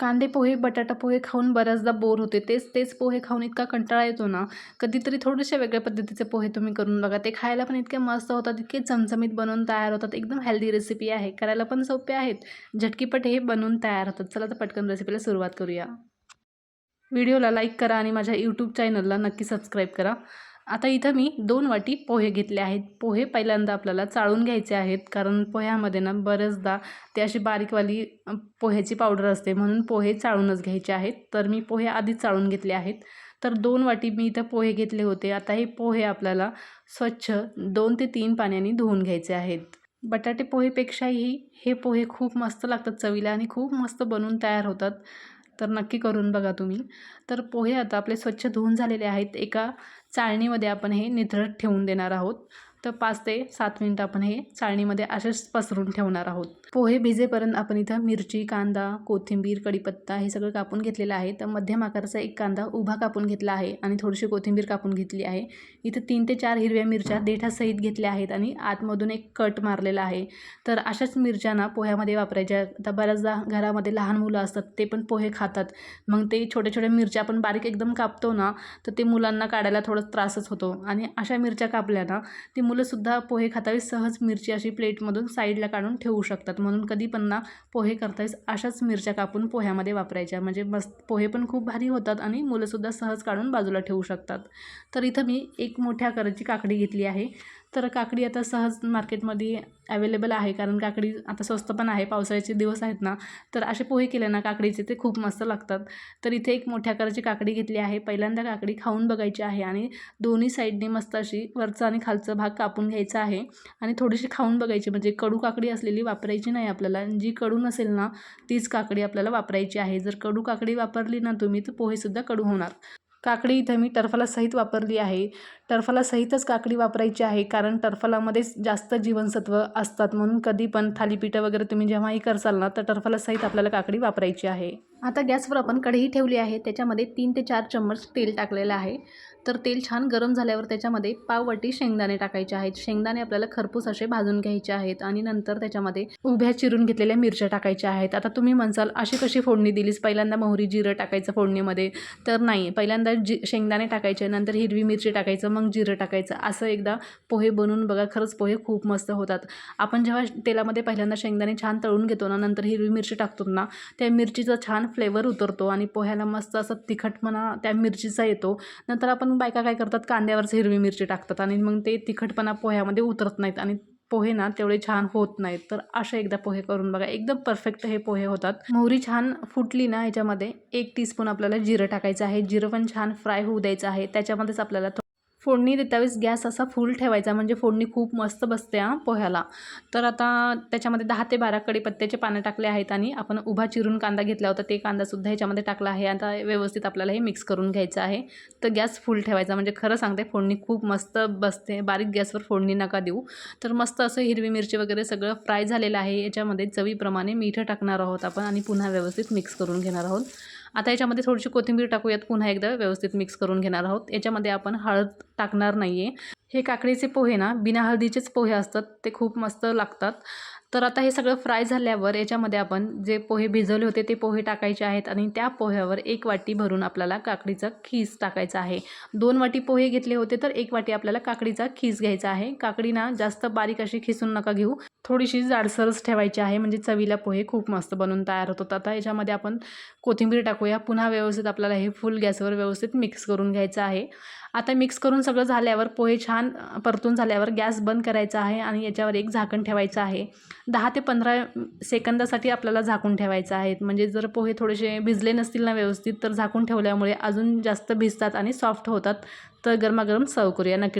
कांदे पोहे बटाटा पोहे खाऊन बऱ्याचदा बोर होते. तेच तेच पोहे खाऊन इतका कंटाळा येतो ना कधीतरी थोडेसे वेगळ्या पद्धतीचे पोहे तुम्ही करून बघा. ते खायला पण इतके मस्त होतात इतके चमचमीत बनवून तयार होतात. एकदम हेल्दी रेसिपी आहे. करायला पण सोपे आहेत. झटकीपट हे बनवून तयार होतात. चला तर पटकन रेसिपीला सुरुवात करूया. व्हिडिओला लाईक करा आणि माझ्या यूट्यूब चॅनलला नक्की सबस्क्राईब करा. आता इथं मी दोन वाटी पोहे घेतले आहेत. पोहे पहिल्यांदा आपल्याला चाळून घ्यायचे आहेत कारण पोह्यामध्ये ना बरेचदा ते अशी बारीकवाली पोह्याची पावडर असते म्हणून पोहे चाळूनच घ्यायचे आहेत. तर मी पोहे आधीच चाळून घेतले आहेत. तर दोन वाटी मी इथं पोहे घेतले होते. आता हे पोहे आपल्याला स्वच्छ दोन ते तीन पाण्याने धुवून घ्यायचे आहेत. बटाटे पोहेपेक्षाही हे पोहे खूप मस्त लागतात चवीला आणि खूप मस्त बनवून तयार होतात. तर नक्की करून बघा तुम्ही. तर पोहे आता आपले स्वच्छ धुवून झालेले आहेत. एका चाळणीमध्ये आपण हे निथळत ठेवून देणार आहोत. तर पाच ते सात मिनटं आपण हे चाळणीमध्ये असेच पसरून ठेवणार आहोत. पोहे भिजेपर्यंत आपण इथं मिरची कांदा कोथिंबीर कढीपत्ता हे सगळं कापून घेतलेलं आहे. तर मध्यम आकाराचा एक कांदा उभा कापून घेतला आहे आणि थोडीशी कोथिंबीर कापून घेतली आहे. इथं तीन ते चार हिरव्या मिरच्या देठासहित घेतल्या आहेत आणि आतमधून एक कट मारलेला आहे. तर अशाच मिरच्या ना पोह्यामध्ये वापरायच्या आता बऱ्याचदा घरामध्ये लहान मुलं असतात ते पण पोहे खातात. मग ते छोट्या छोट्या मिरच्या आपण बारीक एकदम कापतो ना तर ते मुलांना काढायला थोडा त्रासच होतो. आणि अशा मिरच्या कापल्या ना ती मुलंसुद्धा पोहे खातावेळी सहज मिरची अशी प्लेटमधून साईडला काढून ठेवू शकतात. म्हणून कधी पण ना पोहे करतावेळेस अशाच मिरच्या कापून पोह्यामध्ये वापरायच्या. म्हणजे मस्त पोहे पण खूप भारी होतात आणि मुलंसुद्धा सहज काढून बाजूला ठेवू शकतात. तर इथं मी एक मोठ्या आकाराची काकडी घेतली आहे. तर काकडी आता सहज मार्केटमध्ये अवेलेबल आहे. कारण काकडी आता स्वस्त पण आहे. पावसाळ्याचे दिवस आहेत ना. तर असे पोहे केले ना काकडीचे ते खूप मस्त लागतात. तर इथे एक मोठ्या आकाराची काकडी घेतली आहे. पहिल्यांदा काकडी खाऊन बघायची आहे आणि दोन्ही साईडने मस्त अशी वरचा आणि खालचा भाग कापून घ्यायचा आहे. आणि थोडीशी खाऊन बघायची. म्हणजे कडू काकडी असलेली वापरायची नाही आपल्याला. जी कडू नसेल ना तीच काकडी आपल्याला वापरायची आहे. जर कडू काकडी वापरली ना तुम्ही तर पोहेसुद्धा कडू होणार. काकडी इथं मी टर्फाला सहित वापरली आहे. टरफला सहितच काकडी वापरायची आहे कारण टरफलामध्येच जास्त जीवनसत्व असतात. म्हणून कधी पण थालीपीठं वगैरे तुम्ही जेव्हाही करसाल ना तर टरफला सहित आपल्याला काकडी वापरायची आहे. आता गॅसवर आपण कढई ठेवली आहे त्याच्यामध्ये तीन ते चार चम्मच तेल टाकलेलं आहे. तर तेल छान गरम झाल्यावर त्याच्यामध्ये पाववाटी शेंगदाणे टाकायचे आहेत. शेंगदाणे आपल्याला खरपूस असे भाजून घ्यायचे आहेत आणि नंतर त्याच्यामध्ये उभ्या चिरून घेतलेल्या मिरच्या टाकायच्या आहेत. आता तुम्ही म्हणसाल अशी कशी फोडणी दिलीस? पहिल्यांदा मोहरी जिरं टाकायचं फोडणीमध्ये. तर नाही पहिल्यांदा जी शेंगदाणे टाकायचे नंतर हिरवी मिरची टाकायचं. मग जिरं टाकायचं. असं एकदा पोहे बनवून बघा खरंच पोहे खूप मस्त होतात. आपण जेव्हा तेलामध्ये पहिल्यांदा शेंगदाणे छान तळून घेतो ना नंतर हिरवी मिरची टाकतो ना त्या मिरचीचा छान फ्लेवर उतरतो आणि पोह्याला मस्त असं तिखटपणा त्या मिरचीचा येतो. नंतर आपण बायका काय करतात कांद्यावरच हिरवी मिरची टाकतात आणि मग ते तिखटपणा पोह्यामध्ये उतरत नाहीत आणि पोहे ना तेवढे छान होत नाहीत. तर असे एकदा पोहे करून बघा. एकदम परफेक्ट हे पोहे होतात. मोहरी छान फुटली ना ह्याच्यामध्ये एक टीस्पून आपल्याला जिरं टाकायचं आहे. जिरं पण छान फ्राय होऊ द्यायचं आहे. त्याच्यामध्येच आपल्याला फोडणी देतावेळेस गॅस असा फुल ठेवायचा म्हणजे फोडणी खूप मस्त बसते हां पोह्याला. तर आता त्याच्यामध्ये दहा ते बारा कडीपत्त्याचे पानं टाकले आहेत आणि आपण उभा चिरून कांदा घेतला होता ते कांदासुद्धा ह्याच्यामध्ये टाकला आहे. आता व्यवस्थित आपल्याला हे मिक्स करून घ्यायचं आहे. तर गॅस फुल ठेवायचा म्हणजे खरं सांगते फोडणी खूप मस्त बसते. बारीक गॅसवर फोडणी नका देऊ. तर मस्त असं हिरवी मिरची वगैरे सगळं फ्राय झालेलं आहे. याच्यामध्ये चवीप्रमाणे मीठ टाकणार आहोत आपण आणि पुन्हा व्यवस्थित मिक्स करून घेणार आहोत. आता याच्यामध्ये थोडीशी कोथिंबीर टाकूयात पुन्हा एकदा व्यवस्थित मिक्स करून घेणार आहोत. याच्यामध्ये आपण हळद टाकणार नाही आहे हे काकडीचे पोहे ना बिना हळदीचेच पोहे असतात ते खूप मस्त लागतात. तर आता हे सगळं फ्राय झाल्यावर याच्यामध्ये आपण जे पोहे भिजवले होते ते पोहे टाकायचे आहेत आणि त्या पोह्यावर एक वाटी भरून आपल्याला काकडीचा खीस टाकायचा आहे. दोन वाटी पोहे घेतले होते तर एक वाटी आपल्याला काकडीचा खीस घ्यायचा आहे. काकडी ना जास्त बारीक अशी खिसून नका घेऊ. थोडीशी जाडसरच ठेवायची आहे. म्हणजे चवीला पोहे खूप मस्त बनून तयार होतात. आता याच्यामध्ये आपण कोथिंबीर टाकूया. पुन्हा व्यवस्थित आपल्याला हे फुल गॅसवर व्यवस्थित मिक्स करून घ्यायचं आहे. आता मिक्स करून सगळं झाल्यावर पोहे छान परतून झाल्यावर गॅस बंद करायचा आहे आणि याच्यावर एक झाकण ठेवायचं आहे. दहा ते पंधरा सेकंदासाठी आपल्याला झाकून ठेवायचं आहे. म्हणजे जर पोहे थोडेसे भिजले नसतील ना व्यवस्थित तर झाकून ठेवल्यामुळे अजून जास्त भिजतात आणि सॉफ्ट होतात. तर गरमागरम सर्व करूया. नक्की